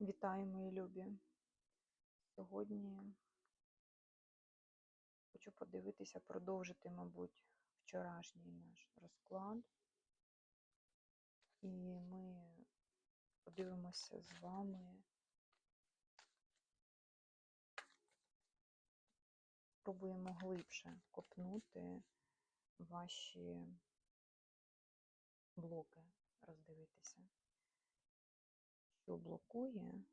Вітаю, мої любі. Сьогодні хочу подивитися, продовжити, мабуть, вчорашній наш розклад. І ми подивимося з вами. Спробуємо глибше копнути ваші блоки, роздивитися що блокує.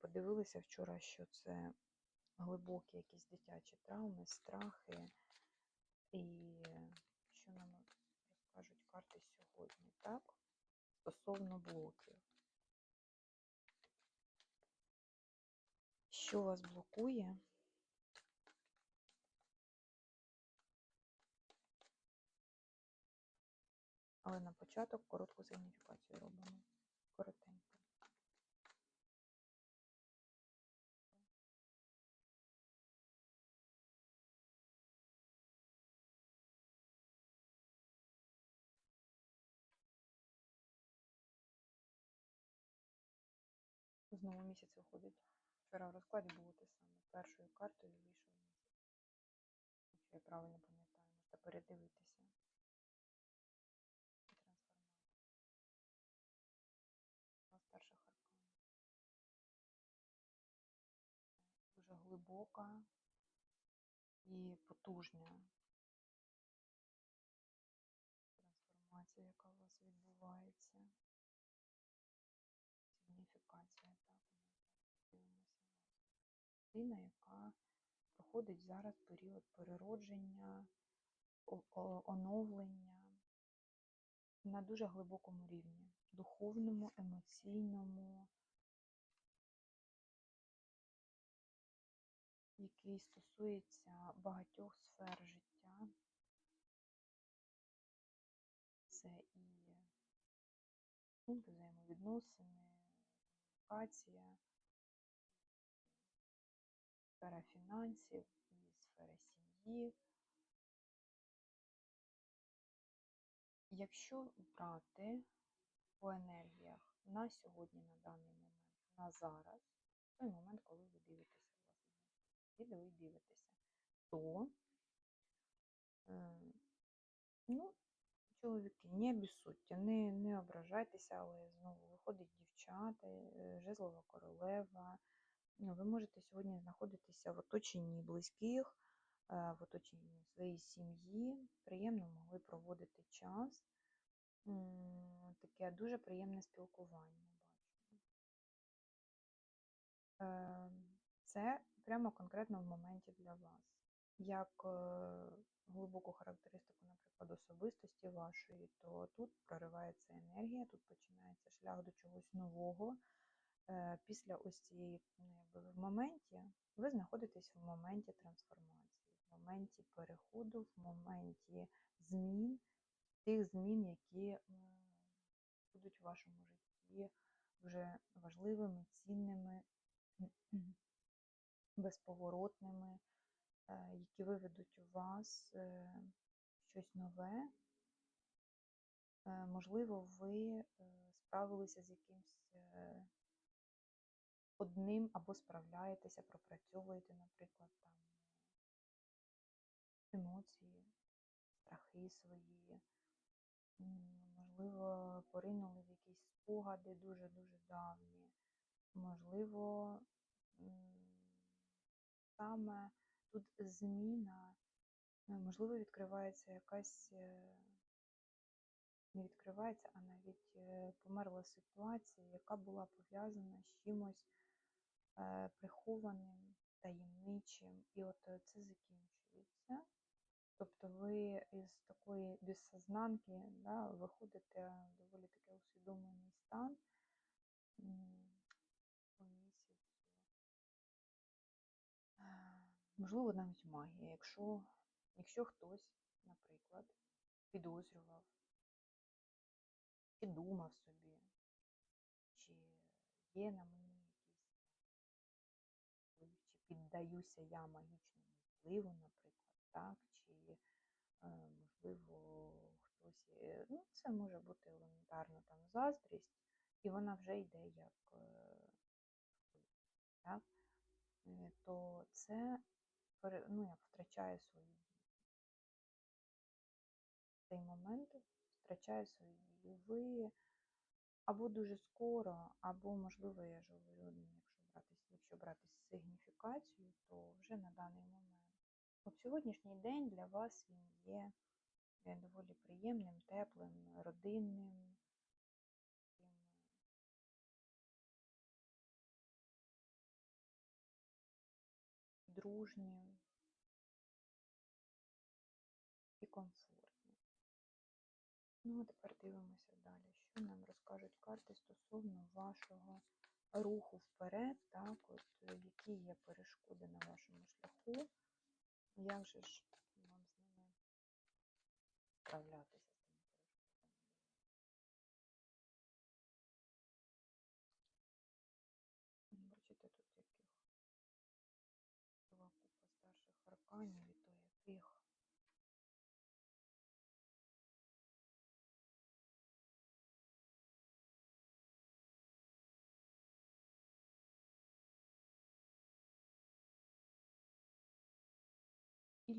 Подивилися вчора, що це глибокі якісь дитячі травми, страхи. І що нам розкажуть карти сьогодні, так? Стосовно блоків. Що вас блокує? Але на початок коротку сигніфікацію робимо. Коротенько. Знову місяць виходить. Вчора в розкладі було те саме. Першою картою вийшов місяць. Якщо я правильно пам'ятаю, можете передивитися. Дуже глибока і потужна трансформація, яка у вас відбувається сигніфікація. Так, у нас дивимося вас. Людина, яка проходить зараз період переродження, оновлення на дуже глибокому рівні, духовному, емоційному, який стосується багатьох сфер життя. Це і взаємовідносини, комунікація, фінансів і сфера сім'ї. Якщо брати по енергіях на сьогодні, на даний момент, на зараз, той момент, коли ви дивитеся власне відео і дивитеся, то ну, чоловіки, не обісудьте, не не ображайтеся, але знову виходить дівчата, е, жезлова королева. Ну, ви можете сьогодні знаходитися в оточенні близьких, е, в оточенні своєї сім'ї, приємно могли проводити час. Таке дуже приємне спілкування бачу. Це прямо конкретно в моменті для вас. Як глибоку характеристику, наприклад, особистості вашої, то тут проривається енергія, тут починається шлях до чогось нового. Е, після ось цієї ну, в моменті ви знаходитесь в моменті трансформації, в моменті переходу, в моменті змін, тих змін, які будуть в вашому житті вже важливими, цінними, безповоротними. Е, які виведуть у вас е, щось нове. Можливо, ви справилися з якимось одним або справляєтеся, пропрацьовуєте, наприклад, там емоції, страхи свої, можливо, поринули в якісь спогади дуже-дуже давні, можливо, саме тут зміна, е, можливо, відкривається якась, е, не відкривається, а навіть е, померла ситуація, яка була пов'язана з чимось прихованим, таємничим. І от це закінчується. Тобто ви із такої безсознанки да, виходите в доволі таки усвідомлений стан. Можливо, навіть магія. Якщо якщо хтось, наприклад, підозрював, чи думав собі, чи є на мені піддаюся я магічному впливу, наприклад, так, чи, е, можливо, хтось, ну, це може бути елементарно там заздрість, і вона вже йде як е, так, е, то це ну, як втрачає свою дію. Цей момент втрачає свою дію. Ви або дуже скоро, або, можливо, я ж говорю, ну, якщо брати, якщо брати сигніфікацію, то вже на даний момент. От сьогоднішній день для вас він є е, доволі приємним, теплим, родинним. дружнім і комфортним. Ну, а тепер дивимося далі, що нам розкажуть карти стосовно вашого руху вперед, так, от, е, які є перешкоди на вашому шляху, як же ж вам з ними справлятися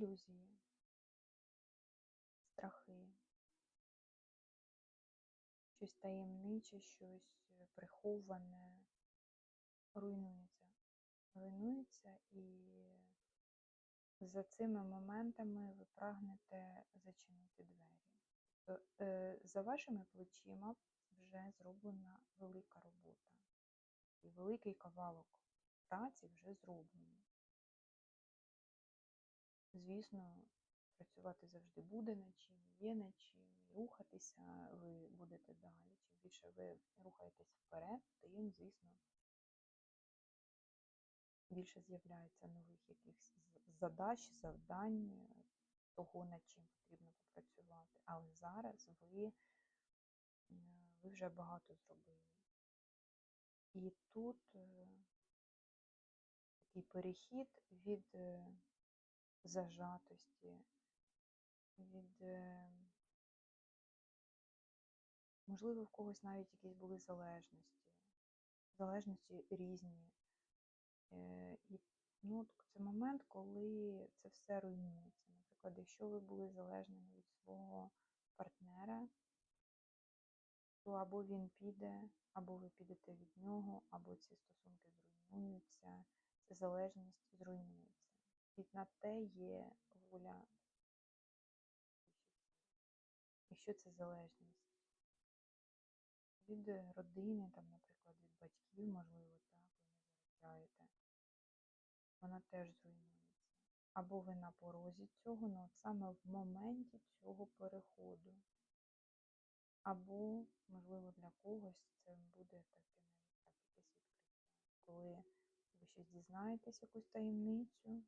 ілюзії, страхи, щось таємниче, щось е, приховане, руйнується. Руйнується і за цими моментами ви прагнете зачинити двері. Тобто, е, За вашими плечима вже зроблена велика робота. І великий кавалок праці вже зроблений. Звісно, працювати завжди буде над чим, є над чим, рухатися ви будете далі. Чим більше ви рухаєтесь вперед, тим, звісно, більше з'являється нових якихось задач, завдань, того, над чим потрібно попрацювати. Але зараз ви, е, ви вже багато зробили. І тут е, такий перехід від е, зажатості, від, е, можливо, в когось навіть якісь були залежності, залежності різні. Е, І ну, це момент, коли це все руйнується. Наприклад, якщо ви були залежними від свого партнера, то або він піде, або ви підете від нього, або ці стосунки зруйнуються, ця залежність зруйнується. І на те є воля. Якщо це залежність від родини, там, наприклад, від батьків, можливо, так, ви не виробляєте, вона теж зруйнується. Або ви на порозі цього, ну от саме в моменті цього переходу. Або, можливо, для когось це буде таке навіть якесь відкриття, коли ви щось дізнаєтесь, якусь таємницю,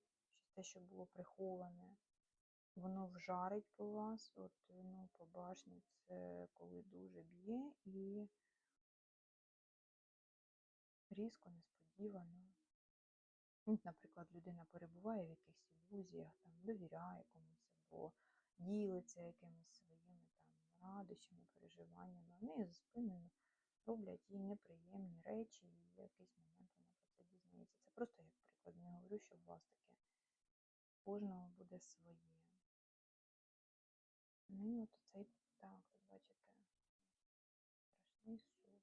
те, що було приховане, воно вжарить по вас, от ну, по башні, це коли дуже б'є і різко, несподівано. Ну, Наприклад, людина перебуває в якихось ілюзіях, там, довіряє комусь або ділиться якимись своїми там радощами, переживаннями. Вони за спиною роблять їй неприємні речі, і в якийсь момент вона про це дізнається. Це просто як приклад. Не говорю, що у вас таке. Кожного буде своє. Ну і от цей так, бачите, страшний суд.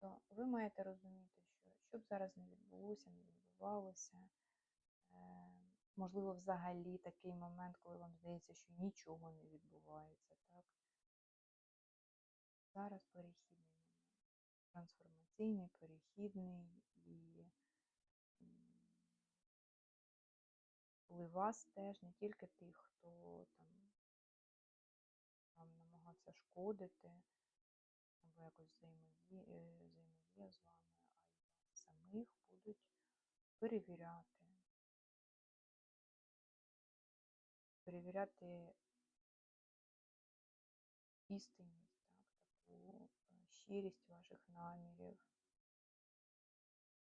То ви маєте розуміти, що що б зараз не відбулося, не відбувалося. Е, можливо, взагалі такий момент, коли вам здається, що нічого не відбувається, так? Зараз перехідний момент. Трансформаційний, перехідний коли вас теж не тільки тих, хто там вам намагався шкодити, або якось взаємодіє, взаємодія з вами, а й самих будуть перевіряти. Перевіряти істинність, так, таку е, щирість ваших намірів,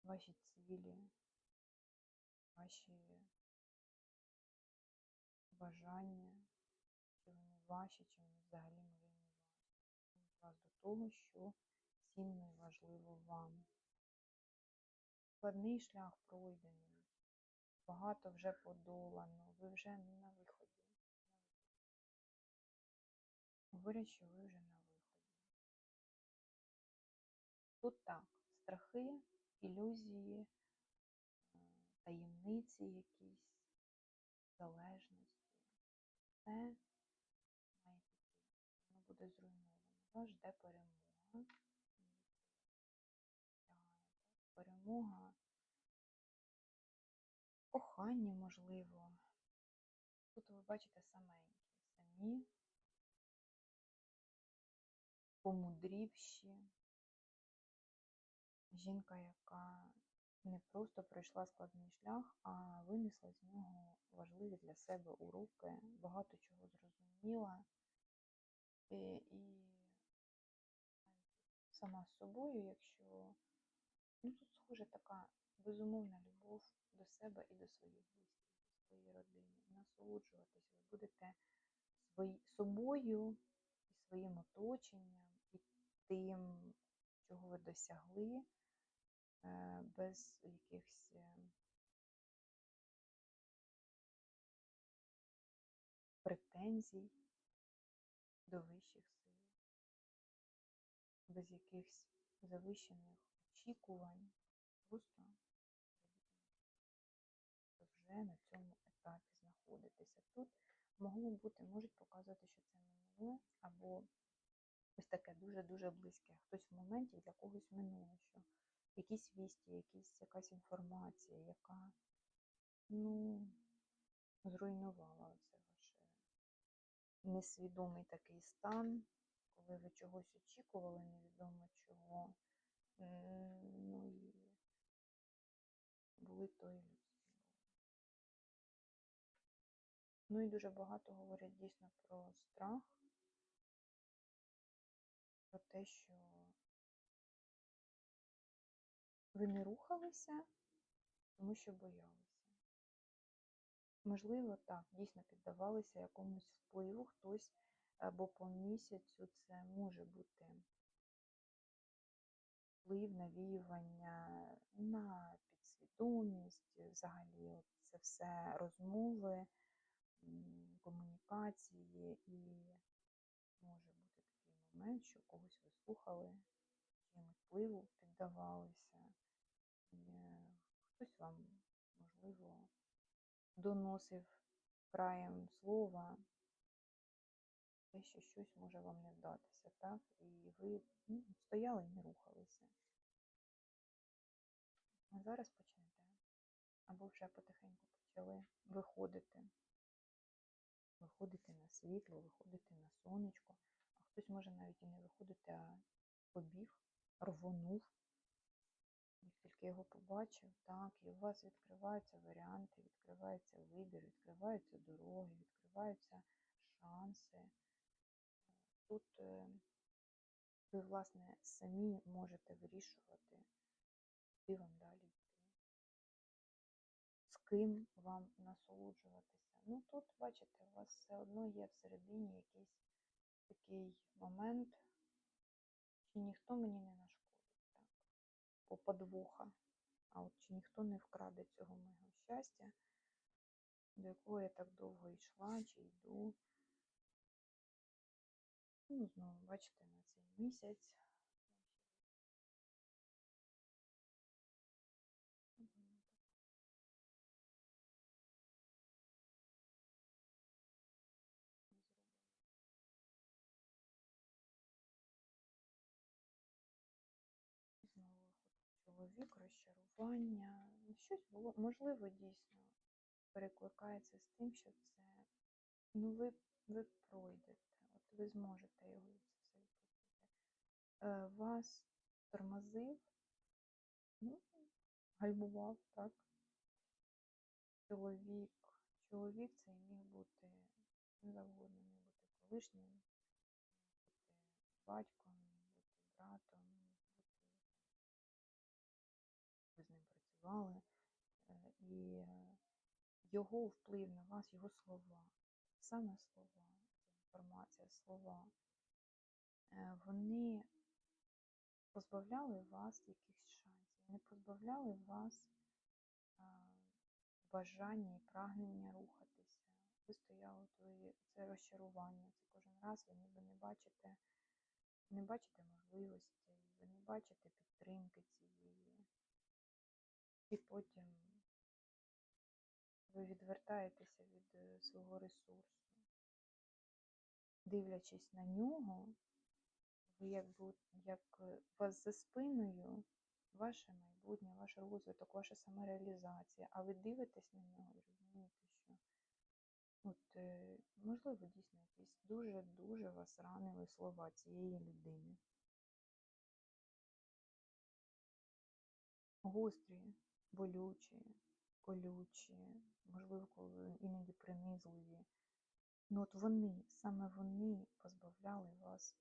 ваші цілі, ваші бажання, чи вони ваші, чи вони взагалі може не ваші. Вас до того, що цінно і важливо вам. складний шлях пройдений, багато вже подолано, ви вже на виході. Говорять, що ви вже на виході. Тут так, страхи, ілюзії, таємниці якісь, залежності. Це має піти. Воно буде зруйновано. Вас жде перемога. Перемога, кохання, можливо. Тут ви бачите саменькі, самі, помудрівші. Жінка, яка не просто пройшла складний шлях, а винесла з нього важливі для себе уроки, багато чого зрозуміла. І, і сама з собою, якщо ну тут схоже така безумовна любов до себе і до своїх близьких, до своєї родини. Насолоджуватись, ви будете свої, собою і своїм оточенням, і тим, чого ви досягли, е, без якихось е, претензій до вищих сил, без якихось завищених очікувань. Просто вже на цьому етапі знаходитеся. Тут могло бути, можуть показувати, що це минуле, або ось таке дуже-дуже близьке. Хтось в моменті для когось минуле, що якісь вісті, якісь, якась інформація, яка ну, зруйнувала це ваше несвідомий такий стан, коли ви чогось очікували, невідомо чого. Ну і були то ілюзії. Ну і дуже багато говорять дійсно про страх, про те, що ви не рухалися, тому що боялися. Можливо, так, дійсно піддавалися якомусь впливу, хтось або по місяцю це може бути вплив, навіювання на підсвідомість, взагалі це все розмови, комунікації, і може бути такий момент, що когось ви слухали, чимось впливу піддавалися, хтось вам, можливо, доносив краєм слова те, що щось може вам не вдатися, так? І ви ну, стояли і не рухалися. А зараз почнете. Або вже потихеньку почали виходити. Виходити на світло, виходити на сонечко, а хтось може навіть і не виходити, а побіг, рвонув. Як тільки його побачив, так, і у вас відкриваються варіанти, відкривається вибір, відкриваються дороги, відкриваються шанси. Тут е, ви, власне, самі можете вирішувати, куди вам далі йти, з ким вам насолоджуватися. Ну тут, бачите, у вас все одно є всередині якийсь такий момент, чи ніхто мені не нашкодить, по подвоха. А от чи ніхто не вкраде цього мого щастя, до якого я так довго йшла, чи йду. Ну, знову, бачите, на цей місяць. Чоловік, розчарування. Ну, щось було, можливо, дійсно перекликається з тим, що це ну, ви, ви пройдете, от ви зможете його це все відпустити. Вас тормозив, ну, гальмував, так? Чоловік. Чоловік це міг бути не завгодно, міг бути колишнім, бути батьком, працювали. І його вплив на вас, його слова, саме слова, інформація, слова, вони позбавляли вас якихось шансів. не позбавляли вас бажання і прагнення рухатися. Ви стояли твої це розчарування. Це кожен раз ви ніби не бачите, не бачите можливостей, ви не бачите підтримки цієї. І потім ви відвертаєтеся від е, свого ресурсу. Дивлячись на нього, ви якби як е, вас за спиною ваше майбутнє, ваш розвиток, ваша самореалізація, а ви дивитесь на нього і розумієте, що от, е, можливо дійсно якісь дуже-дуже вас ранили слова цієї людини. Гострі, болючі, колючі, можливо, коли іноді принизливі. Ну от вони, саме вони позбавляли вас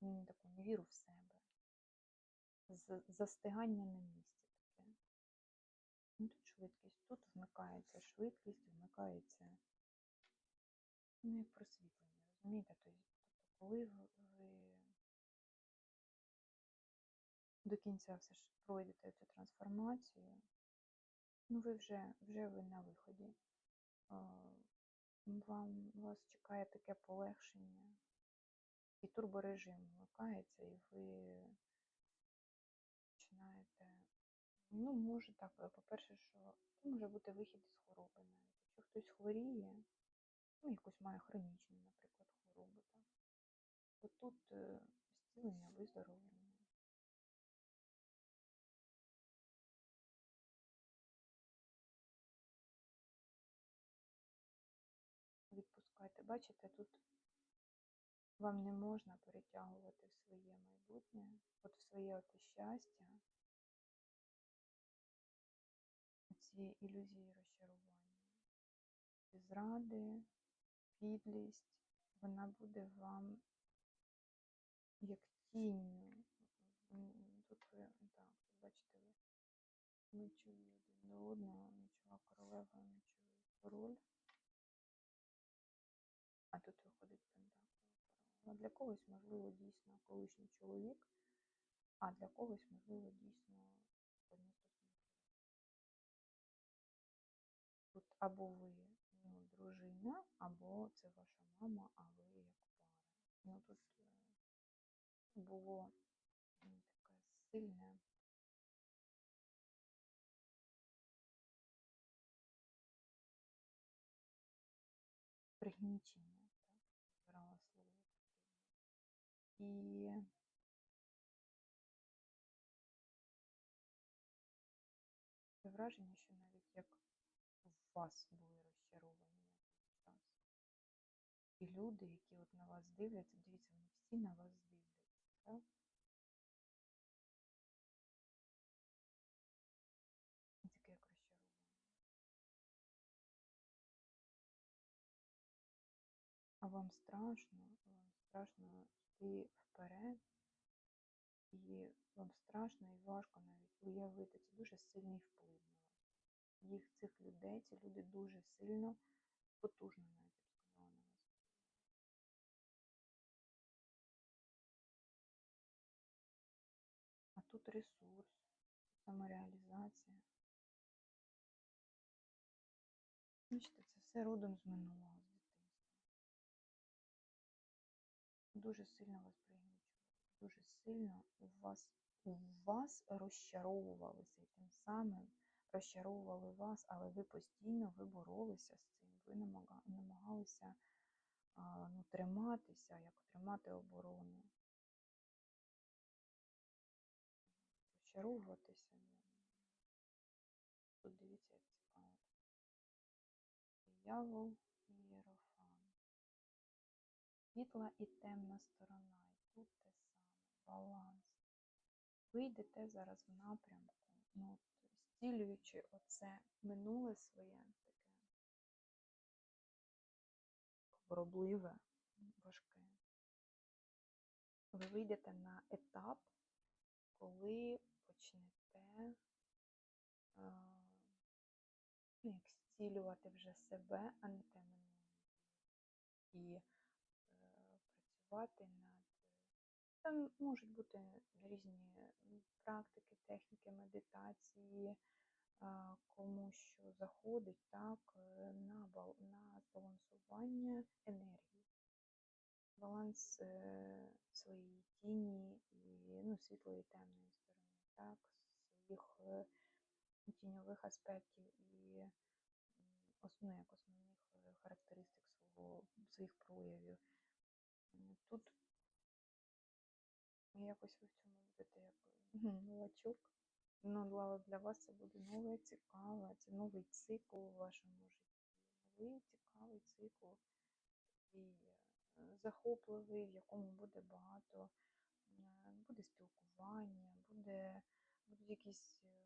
розчарування. Таку невіру в себе. Застигання на місці таке. Ну, тут швидкість, тут вмикається швидкість, вмикається ну, як просвітлення, розумієте? Тобто коли до кінця все ж пройдете цю трансформацію, ну ви вже, вже ви на виході. Вам вас чекає таке полегшення, і турборежим вмикається, і ви починаєте. Ну, може так, е, по-перше, що це може бути вихід із хвороби навіть. Якщо хтось хворіє, ну, якусь має хронічну, наприклад, хворобу, то тут е, зцілення, виздоровлення. Бачите, тут вам не можна перетягувати в своє майбутнє, от в своє оте щастя, ці ілюзії розчарування. Зради, підлість, вона буде вам як тінню. Тут ви, так, бачите, ви мечові один до одного, мечова королева, мечовий король. А тут виходить пентаклова королева. Для когось, можливо, дійсно колишній чоловік, а для когось, можливо, дійсно складні стосунки. Тут або ви ну, дружина, або це ваша мама, а ви як пара. Ну тут е, було м, таке сильне. Пригнічення, І враження, що навіть як у вас були розчаровані час. І люди, які от на вас дивляться, дивіться, вони всі на вас дивляться. Так? А вам страшно, вам страшно йти вперед, і вам страшно і важко навіть уявити. Це дуже сильний вплив на вас. Їх цих людей, ці люди дуже сильно, потужно навіть сказала на вас. А тут ресурс, самореалізація. Бачите, це все родом з минулого, Дуже сильно вас пригнічували, дуже сильно у вас, у вас розчаровувалися і тим самим розчаровували вас, але ви постійно ви боролися з цим, ви намагалися ну, триматися, як тримати оборону. Розчаровуватися. Тут дивіться, як цікаво. Диявол. Світла і темна сторона. І тут те саме. Баланс. Ви йдете зараз в напрямку, ну, от, зцілюючи оце минуле своє таке хворобливе, важке. Ви вийдете на етап, коли почнете ну, як зцілювати вже себе, а не те минуле. І працювати над Це можуть бути різні практики, техніки медитації, кому що заходить, так, е, на, на збалансування енергії. Баланс е, своєї тіні і ну, світлої і темної сторони, так, своїх е, тіньових аспектів і ну, основних е, характеристик свого, своїх проявів. Тут якось ви в цьому будете як новачок. Ну, для, для вас це буде нове, цікаве, це новий цикл у вашому житті. Новий цікавий цикл і е, захопливий, в якому буде багато, буде спілкування, буде, будуть якісь, е,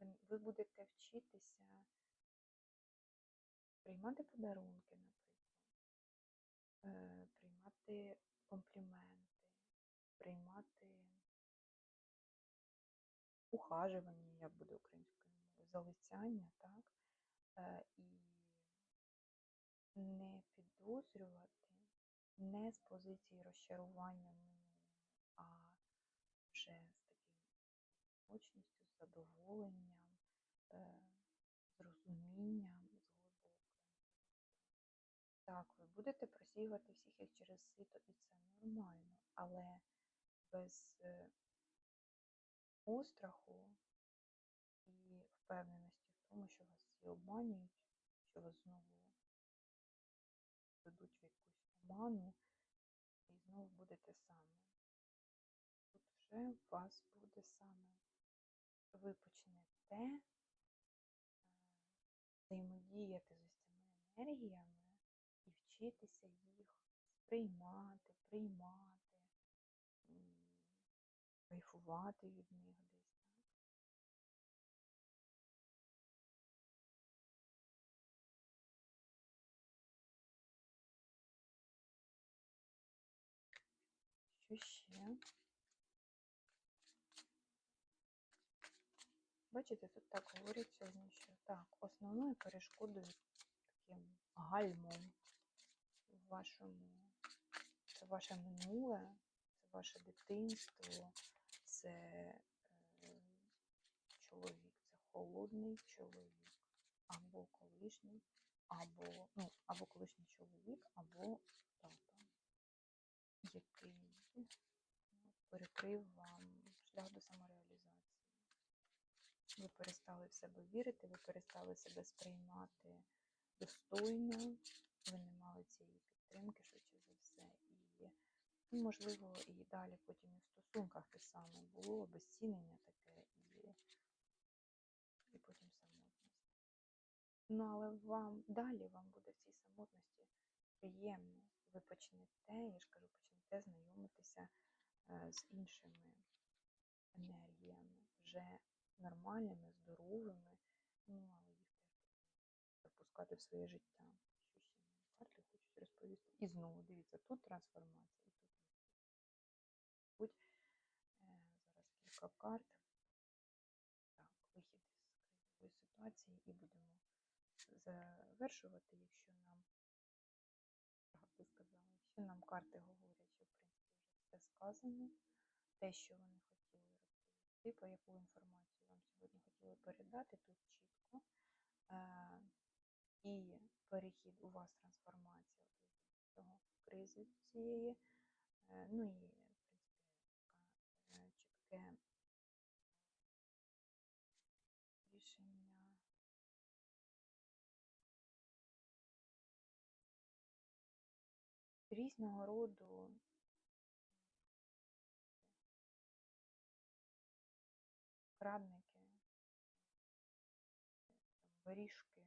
ви, ви будете вчитися приймати подарунки, наприклад, е, приймати компліменти, приймати ухажування, як буде українською мовою, залицяння, так? Е, І не підозрювати не з позиції розчарування минулого, а вже з таким точністю, задоволенням, е, з розумінням, з глибоким. Так, ви будете просіювати всіх як через сито, і це нормально, але без е, остраху і впевненості в тому, що вас всі обманюють, що вас знову ведуть в якусь оману, і знову будете саме. Тут вже вас буде саме. Ви почнете е, взаємодіяти з ось цими енергіями вчитися їх сприймати, приймати, кайфувати від них десь. Що ще? Бачите, тут так говорять сьогодні, що так, основною перешкодою таким гальмом вашому, це ваше минуле, це ваше дитинство, це е, чоловік, це холодний чоловік, або колишній, або, ну, або колишній чоловік, або тато, який ну, перекрив вам шлях до самореалізації. Ви перестали в себе вірити, ви перестали себе сприймати достойно, ви не мали цієї підтримки, швидше за все. І, ну, можливо, і далі потім і в стосунках те саме було, обезцінення таке, і, і потім самотність. Ну, але вам далі вам буде в цій самотності приємно. Ви почнете, я ж кажу, почнете знайомитися е, з іншими енергіями, вже нормальними, здоровими, ну, але їх теж запускати в своє життя. Що ще мені карти хочуть розповісти? І знову дивіться, тут трансформація, і тут. Будь е, зараз кілька карт. Так, вихід з кризової ситуації і будемо завершувати, якщо нам правду сказала, якщо нам карти говорять, що в принципі вже все сказано, те, що вони хотіли розповісти, по яку інформацію вам сьогодні хотіли передати тут чітко. Е, і перехід у вас трансформація от цього кризи цієї. Е, ну і, в принципі, е, чітке рішення. Різного роду крадники, воріжки,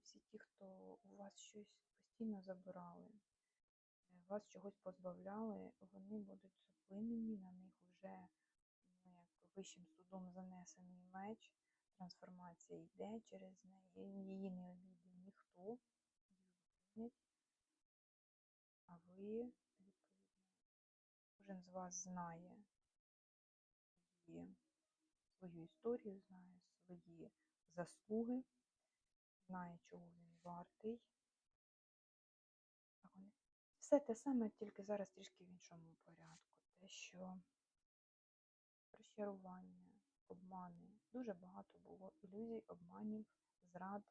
всі ті, хто у вас щось постійно забирали, е, вас чогось позбавляли, вони будуть зупинені, на них вже ну, як вищим судом занесений меч, трансформація йде через неї, її не обійде ніхто, а ви, відповідно, кожен з вас знає свої, свою історію, знає свої заслуги, знає, чого він вартий. Все те саме, тільки зараз трішки в іншому порядку. Те, що розчарування, обмани. Дуже багато було ілюзій, обманів, зрад,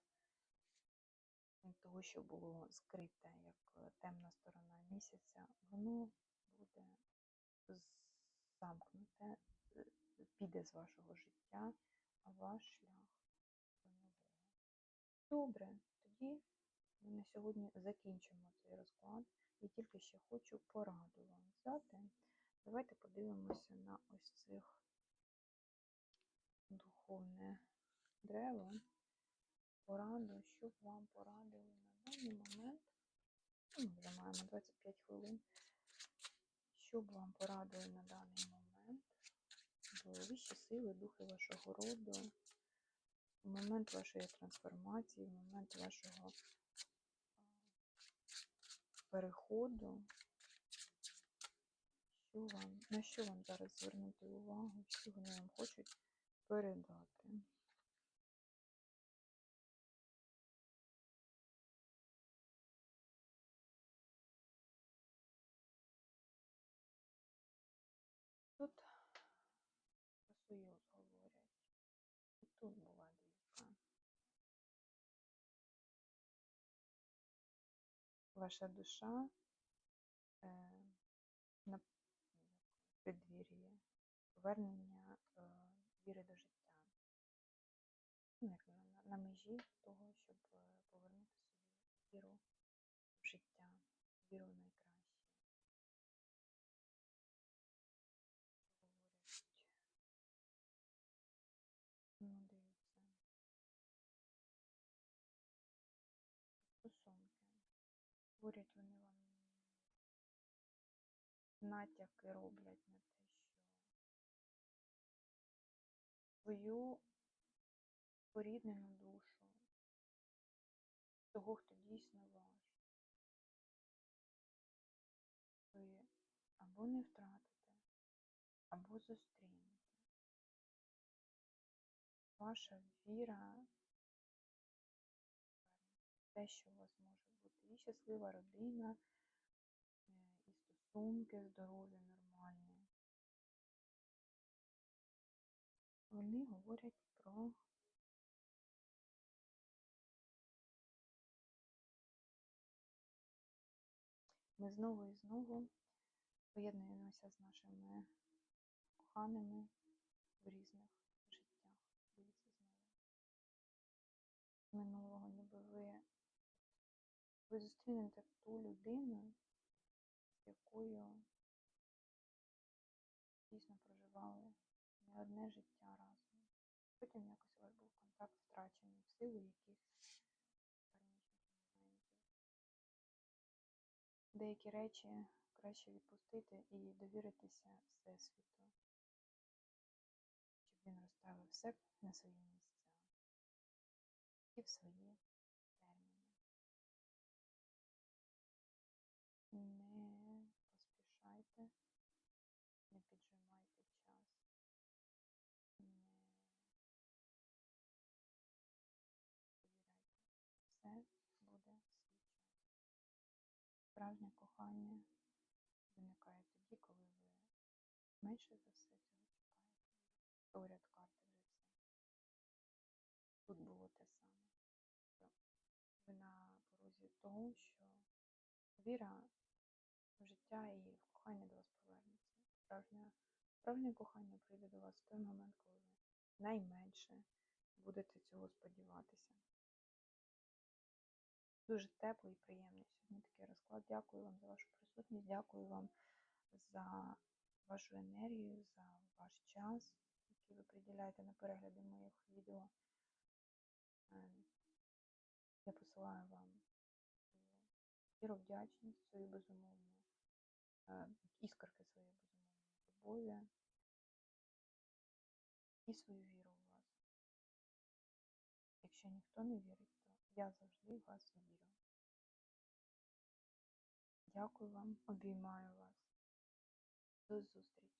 того, що було скрите, як е, темна сторона місяця, воно буде замкнуте, е, піде з вашого життя, а ваш шлях до нового. Добре, тоді ми на сьогодні закінчимо цей розклад. І тільки ще хочу пораду вам взяти. Давайте подивимося на ось цих духовне древо. Пораду, що б вам порадили на даний момент. Ну, Ми вже маємо 25 хвилин. Що б вам порадили на даний момент? Вищі сили, духи вашого роду, в момент вашої трансформації, в момент вашого переходу. Що вам, на що вам зараз звернути увагу, що вони вам хочуть передати? Тут про союз говорять. І тут була двійка. Ваша душа е, на підвір'ї повернення е, віри до життя. Ну, на межі того, щоб е, повернути собі віру в життя, віру в найкраще. Говорять. Ну, дивіться. Стосунки. Говорять вони вам натяки роблять на те, що свою поріднену душу, того, хто дійсно ваш, ви або не втратите, або зустрінете. Ваша віра те, що у вас може бути і щаслива родина, і стосунки здорові, нормальні. Вони говорять про ми знову і знову поєднуємося з нашими коханими в різних життях. Дивіться знову. Ви, ви зустрінете ту людину, з якою дійсно проживали не одне життя разом. Потім якось у вас був контакт втрачений в силу якихось. Деякі речі краще відпустити і довіритися Всесвіту, щоб він розставив все на свої місця і в свої терміни. Не поспішайте, не піджимайте час, не довіряйте. Все буде свій час. Справжнє кохання виникає тоді, коли ви менше за все цього чекаєте. Поряд карти вже це. Тут було те саме. Що ви на порозі того, що віра в життя і в кохання до вас повернеться. Справжнє, справжнє кохання прийде до вас в той момент, коли ви найменше будете цього сподіватися. Дуже теплий і приємний сьогодні такий розклад. Дякую вам за вашу присутність, дякую вам за вашу енергію, за ваш час, який ви приділяєте на перегляди моїх відео. Е, Я посилаю вам щиру вдячність, свою безумовну, е, іскорки своєї безумовної любові і свою віру в вас. Якщо ніхто не вірить, я завжди вас вірю. Дякую вам, обіймаю вас. До зустрічі!